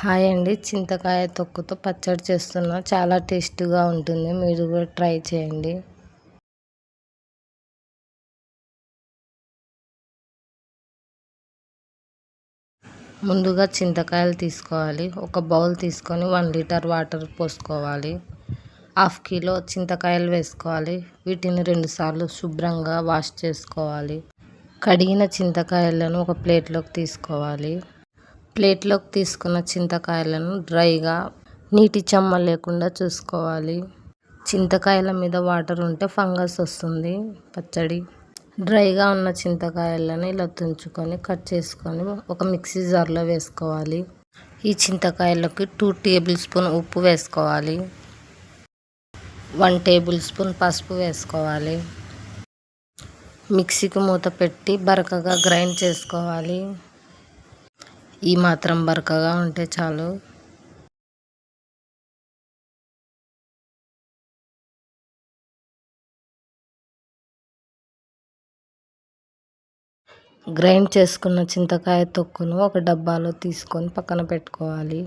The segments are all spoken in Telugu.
హాయ్ అండి. చింతకాయ తొక్కుతో పచ్చడి చేస్తున్నా. చాలా టేస్ట్గా ఉంటుంది. మీరు కూడా ట్రై చేయండి. ముందుగా చింతకాయలు తీసుకోవాలి. ఒక బౌల్ తీసుకొని వన్ లీటర్ వాటర్ పోసుకోవాలి. హాఫ్ కిలో చింతకాయలు వేసుకోవాలి. వీటిని రెండుసార్లు శుభ్రంగా వాష్ చేసుకోవాలి. కడిగిన చింతకాయలను ఒక ప్లేట్లోకి తీసుకోవాలి. ప్లేట్లోకి తీసుకున్న చింతకాయలను డ్రైగా నీటి చెమ్మ లేకుండా చూసుకోవాలి. చింతకాయల మీద వాటర్ ఉంటే ఫంగస్ వస్తుంది. పచ్చడి. డ్రైగా ఉన్న చింతకాయలను ఇలా తుంచుకొని కట్ చేసుకొని ఒక మిక్సీ జార్లో వేసుకోవాలి. ఈ చింతకాయలకి టూ టేబుల్ స్పూన్ ఉప్పు వేసుకోవాలి. వన్ టేబుల్ స్పూన్ పసుపు వేసుకోవాలి. మిక్సీకి మూత పెట్టి బరకగా గ్రైండ్ చేసుకోవాలి. ఈ మాత్రం బరకగా ఉంటే చాలు. గ్రైండ్ చేసుకున్న చింతకాయ తొక్కును ఒక డబ్బాలో తీసుకొని పక్కన పెట్టుకోవాలి.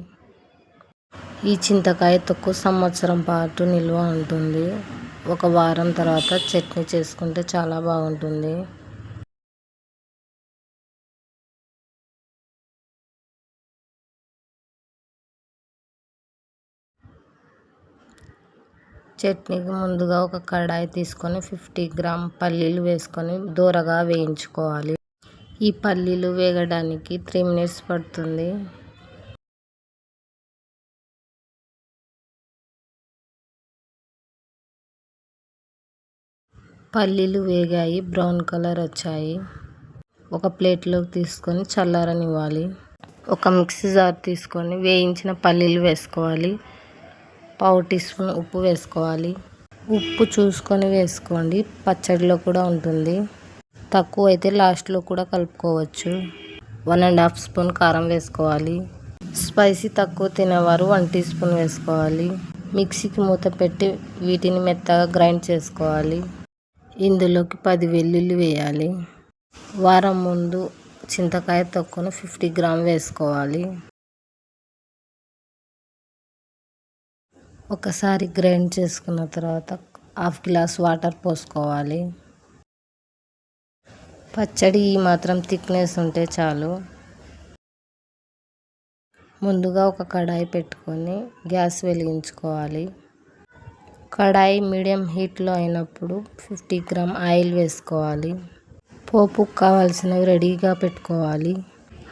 ఈ చింతకాయ తొక్కు సంవత్సరం పాటు నిల్వ ఉంటుంది. ఒక వారం తర్వాత చట్నీ చేసుకుంటే చాలా బాగుంటుంది. చట్నీకి ముందుగా ఒక కడాయి తీసుకొని ఫిఫ్టీ గ్రామ్ పల్లీలు వేసుకొని దూరగా వేయించుకోవాలి. ఈ పల్లీలు వేగడానికి త్రీ మినిట్స్ పడుతుంది. పల్లీలు వేగాయి బ్రౌన్ కలర్ వచ్చాయి. ఒక ప్లేట్లోకి తీసుకొని చల్లారనివ్వాలి. ఒక మిక్సీ జార్ తీసుకొని వేయించిన పల్లీలు వేసుకోవాలి. పావు టీ స్పూన్ ఉప్పు వేసుకోవాలి. ఉప్పు చూసుకొని వేసుకోండి. పచ్చడిలో కూడా ఉంటుంది. తక్కువ అయితే లాస్ట్లో కూడా కలుపుకోవచ్చు. వన్ అండ్ హాఫ్ స్పూన్ కారం వేసుకోవాలి. స్పైసీ తక్కువ తినేవారు వన్ టీ స్పూన్ వేసుకోవాలి. మిక్సీకి మూత పెట్టి వీటిని మెత్తగా గ్రైండ్ చేసుకోవాలి. ఇందులోకి పది వెల్లుల్లి వేయాలి. వారం ముందు చింతకాయ తొక్కును ఫిఫ్టీ గ్రామ్ వేసుకోవాలి. ఒకసారి గ్రైండ్ చేసుకున్న తర్వాత హాఫ్ గ్లాస్ వాటర్ పోసుకోవాలి. పచ్చడి మాత్రం థిక్నెస్ ఉంటే చాలు. ముందుగా ఒక కడాయి పెట్టుకొని గ్యాస్ వెలిగించుకోవాలి. కడాయి మీడియం హీట్లో అయినప్పుడు ఫిఫ్టీ గ్రామ్ ఆయిల్ వేసుకోవాలి. పోపుకు కావాల్సినవి రెడీగా పెట్టుకోవాలి.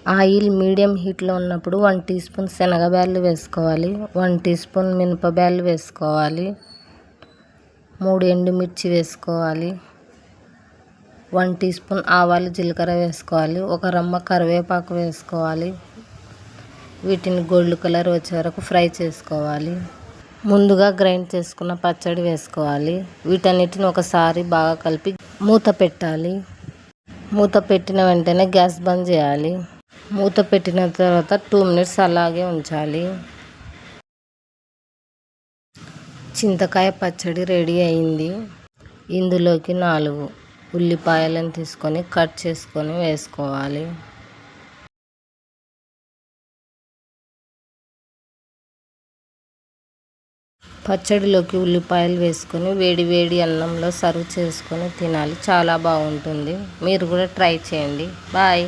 ఆయిల్ మీడియం హీట్లో ఉన్నప్పుడు వన్ టీ స్పూన్ శనగ బ్యాళ్ళు వేసుకోవాలి. వన్ టీ స్పూన్ మినపబ్యాళ్ళు వేసుకోవాలి. మూడు ఎండుమిర్చి వేసుకోవాలి. వన్ టీ స్పూన్ ఆవాలు జీలకర్ర వేసుకోవాలి. ఒక రమ్మ కరివేపాకు వేసుకోవాలి. వీటిని గోల్డ్ కలర్ వచ్చే వరకు ఫ్రై చేసుకోవాలి. ముందుగా గ్రైండ్ చేసుకున్న పచ్చడి వేసుకోవాలి. వీటన్నిటిని ఒకసారి బాగా కలిపి మూత పెట్టాలి. మూత పెట్టిన వెంటనే గ్యాస్ బంద్ చేయాలి. మూత పెట్టిన తర్వాత టూ మినిట్స్ అలాగే ఉంచాలి. చింతకాయ పచ్చడి రెడీ అయింది. ఇందులోకి నాలుగు ఉల్లిపాయలను తీసుకొని కట్ చేసుకొని వేసుకోవాలి. పచ్చడిలోకి ఉల్లిపాయలు వేసుకొని వేడి వేడి అన్నంలో సర్వ్ చేసుకొని తినాలి. చాలా బాగుంటుంది. మీరు కూడా ట్రై చేయండి. బాయ్.